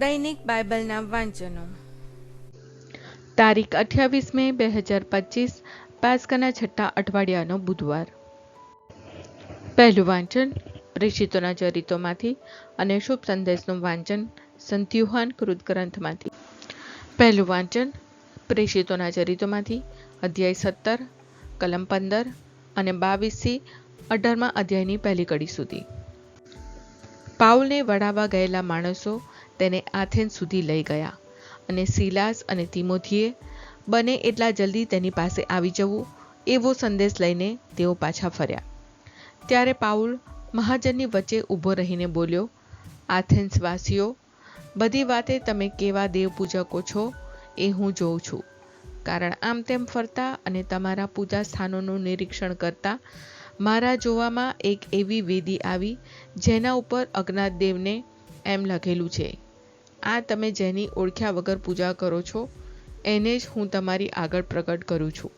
દૈનિક બાઇબલના વાંચનો. તારીખ અઠ્યાવીસ મે બે હજાર પચીસ, પાસ્કાના છઠ્ઠા અઠવાડિયાનો બુધવાર. પહેલું વાંચન પ્રેષિતોના ચરિત્રોમાંથી અને શુભ સંદેશનું વાંચન સંત્યુહાન કૃત ગ્રંથમાંથી. પહેલું વાંચન પ્રેષિતોના ચરિત્રોમાંથી અધ્યાય સત્તર, કલમ પંદર અને બાવીસથી અઢારમાં અધ્યાયની પહેલી કડી સુધી. પાઉલને વડાવવા ગયેલા માણસો તેને આથેન્સ સુધી લઈ ગયા અને સિલાસ અને તિમોથીએ બને એટલા જલ્દી તેની પાસે આવી જવું એવો સંદેશ લઈને તેઓ પાછા ફર્યા. ત્યારે પાઉલ મહાજનની વચ્ચે ઊભો રહીને બોલ્યો, આથેન્સવાસીઓ, બધી વાતે તમે કેવા દેવ પૂજકો છો એ હું જોઉં છું. કારણ આમ તેમ ફરતા અને તમારા પૂજા સ્થાનોનું નિરીક્ષણ કરતા મારા જોવામાં એક એવી વેદી આવી જેના ઉપર અજ્ઞાત દેવને એમ લખેલું છે આ તમે જેની ઓળખ્યા વગર પૂજા કરો છો, એને જ હું તમારી આગળ પ્રગટ કરું છું.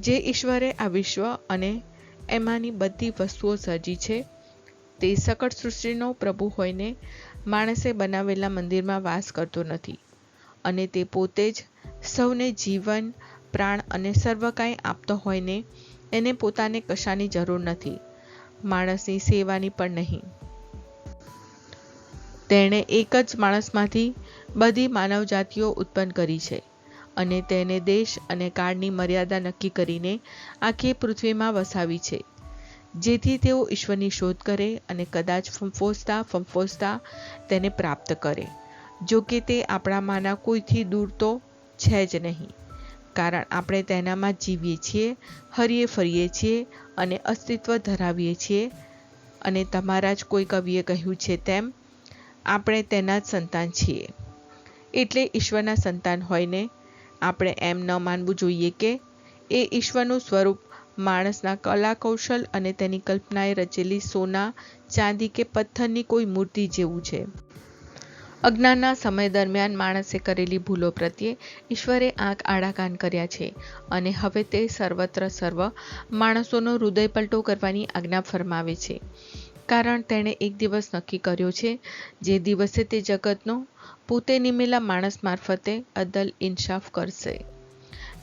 જે ઈશ્વરે આ વિશ્વ અને એમાંની બધી વસ્તુઓ સર્જી છે, તે સકળ સૃષ્ટિનો પ્રભુ હોઈને માણસે બનાવેલા મંદિરમાં વાસ કરતો નથી અને તે પોતે જ સૌને જીવન, પ્રાણ અને સર્વ કાંઈ આપતો હોઈને એને પોતાને કશાની જરૂર નથી. માણસની સેવાની પણ નહીં. તેણે એક જ માણસમાંથી બધી માનવજાતિઓ ઉત્પન્ન કરી છે અને તેને દેશ અને કાળની મર્યાદા નક્કી કરીને આખી પૃથ્વીમાં વસાવી છે. જેથી તેઓ ઈશ્વરની શોધ કરે અને કદાચ ફંફોસતા ફંફોસતા તેને પ્રાપ્ત કરે. જો કે તે આપણામાંના કોઈથી દૂર તો છે જ નહીં. કારણ આપણે તેનામાં જીવીએ છીએ, હરીએ ફરીએ છીએ અને અસ્તિત્વ ધરાવીએ છીએ અને તમારા જ કોઈ કવિએ કહ્યું છે તેમ આપણે તેના જ સંતાન છીએ. એટલે ઈશ્વરના સંતાન હોઈને આપણે એમ ન માનવું જોઈએ કે એ ઈશ્વરનું સ્વરૂપ માણસના કલા કૌશલ અને તેની કલ્પનાએ રચેલી સોના, ચાંદી કે પથ્થરની કોઈ મૂર્તિ જેવું છે. અજ્ઞાનના સમય દરમિયાન માણસે કરેલી ભૂલો પ્રત્યે ઈશ્વરે આંખ આડા કાન કર્યા છે અને હવે તે સર્વત્ર સર્વ માણસોનો હૃદય પલટો કરવાની આજ્ઞા ફરમાવે છે. કારણ તેણે એક દિવસ નક્કી કર્યો છે, જે દિવસે તે જગતનો પોતે નિમેલા માણસ મારફતે અદલ ઇન્સાફ કરશે.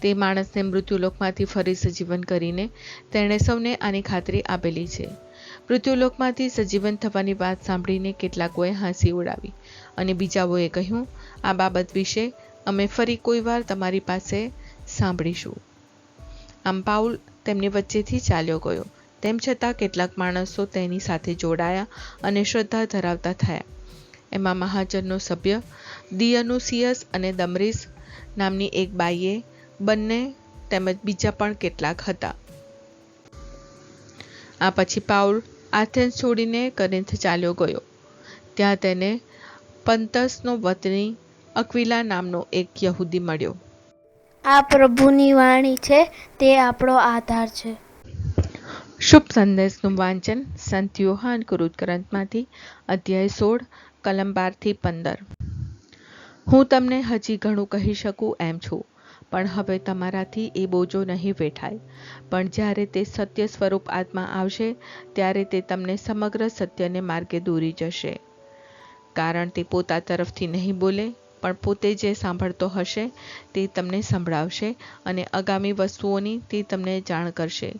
તે માણસને મૃત્યુલોકમાંથી ફરી સજીવન કરીને તેણે સૌને આની ખાતરી આપેલી છે. મૃત્યુલોકમાંથી સજીવન થવાની વાત સાંભળીને કેટલાકોએ હાંસી ઉડાવી અને બીજાઓએ કહ્યું, આ બાબત વિશે અમે ફરી કોઈ વાર તમારી પાસે સાંભળીશું. આમ પાઉલ તેમની વચ્ચેથી ચાલ્યો ગયો તેમ છતાં કેટલાક માણસો તેની સાથે જોડાયા અને શ્રદ્ધા ધરાવતા થયા. એમાં મહાજનનો સભ્ય દિયનુસિયસ અને દમરીસ નામની એક બાઈએ બંને તેમજ બીજા પણ કેટલાક હતા. આ પછી પાઉલ આથેન્સ છોડીને કરિન્થ ચાલ્યો ગયો. ત્યાં તેને પંતસનો વતની અક્વિલા નામનો એક યહૂદી મળ્યો. આ પ્રભુની વાણી છે, તે આપણો આધાર છે. શુભ સંદેશનું વાંચન સંત યોહાન કૃત ગ્રંથમાંથી અધ્યાય સોળ, કલમ બારથી પંદર. હું તમને હજી ઘણું કહી શકું એમ છું, પણ હવે તમારાથી એ બોજો નહીં વેઠાય. પણ જ્યારે તે સત્ય સ્વરૂપ આત્મા આવશે, ત્યારે તે તમને સમગ્ર સત્યને માર્ગે દોરી જશે. કારણ તે પોતા તરફથી નહીં બોલે, પણ પોતે જે સાંભળતો હશે તે તમને સંભળાવશે અને આગામી વસ્તુઓની તે તમને જાણ કરશે.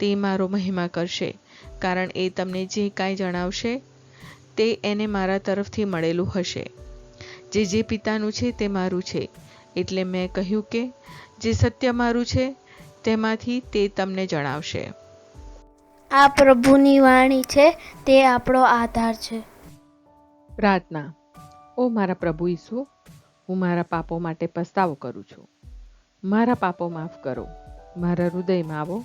તે મારો મહિમા કરશે કારણ એ તમને જે કાંઈ જણાવશે તે એને મારા તરફથી મળેલું હશે. જે જે પિતાનું છે તે મારું છે એટલે મેં કહ્યું કે જે સત્ય મારું છે તેમાંથી તે તમને જણાવશે. આ પ્રભુની વાણી છે તે આપણો આધાર છે. પ્રાર્થના. ઓ મારા પ્રભુ ઈસુ હું મારા પાપો માટે પસ્તાવો કરું છું. મારા પાપો માફ કરો. મારા હૃદયમાં આવો.